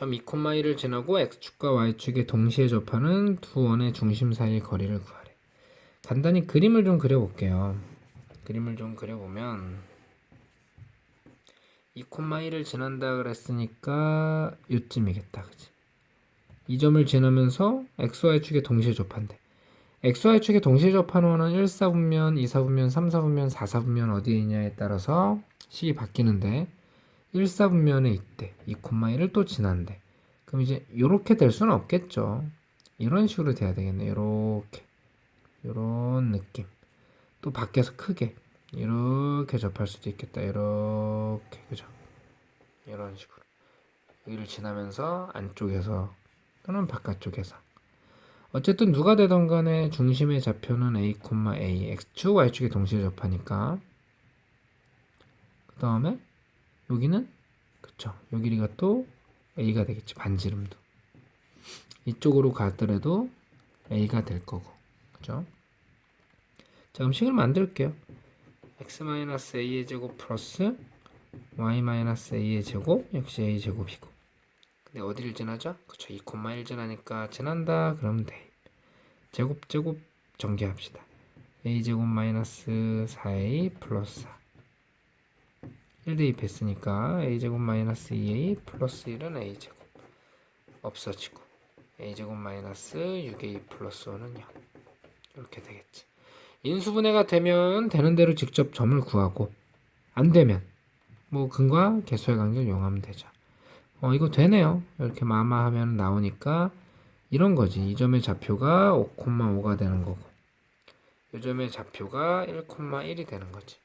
점 2,1을 지나고 x축과 y축에 동시에 접하는 두 원의 중심 사이의 거리를 구하래. 간단히 그림을 좀 그려볼게요. 그림을 좀 그려보면 2,1을 지난다 그랬으니까 요쯤이겠다. 그지? 이 점을 지나면서 xy축에 동시에 접한대. xy축에 동시에 접하는 원은 1사분면, 2사분면, 3사분면, 4사분면 어디에 있냐에 따라서 식이 바뀌는데 1사분면에 있대. 2,1을 또 지난대. 그럼 이제 이렇게 될 수는 없겠죠. 이런 식으로 돼야 되겠네. 이렇게. 이런 느낌. 또 밖에서 크게 이렇게 접할 수도 있겠다. 이렇게 그죠? 이런 식으로 여기를 지나면서 안쪽에서 또는 바깥쪽에서 어쨌든 누가 되던 간에 중심의 좌표는 a, a, x축, y축에 동시에 접하니까 그 다음에 여기는? 그쵸. 요 길이가 또 a가 되겠지 반지름도. 이쪽으로 가더라도 a가 될 거고. 그죠? 자 그럼 식을 만들게요. X-a의 제곱 플러스 y-a의 제곱 역시 a 제곱이고. 근데 어디를 지나죠? 그쵸 2,1 지나니까 지난다. 그러면 돼. 제곱 제곱 전개합시다. A 제곱 마이너스 4a 플러스 4 1 대입했으니까 a 제곱 마이너스 2a 플러스 1은 a 제곱 없어지고 a 제곱 마이너스 6a 플러스 5는 0 이렇게 되겠지 인수분해가 되면 되는 대로 직접 점을 구하고 안 되면 뭐 근과 개수의 관계를 이용하면 되죠. 어 이거 되네요. 이렇게 마마 하면 나오니까 이런 거지. 이 점의 좌표가 5,5가 되는 거고 이 점의 좌표가 1,1이 되는 거지.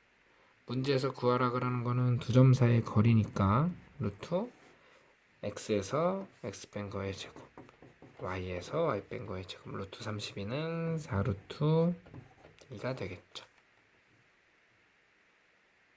문제에서 구하라 그러는 거는 두 점 사이의 거리니까 루트 x에서 x 뺀 거의 제곱 y에서 y 뺀 거의 제곱 루트 32는 4루트 2가 되겠죠.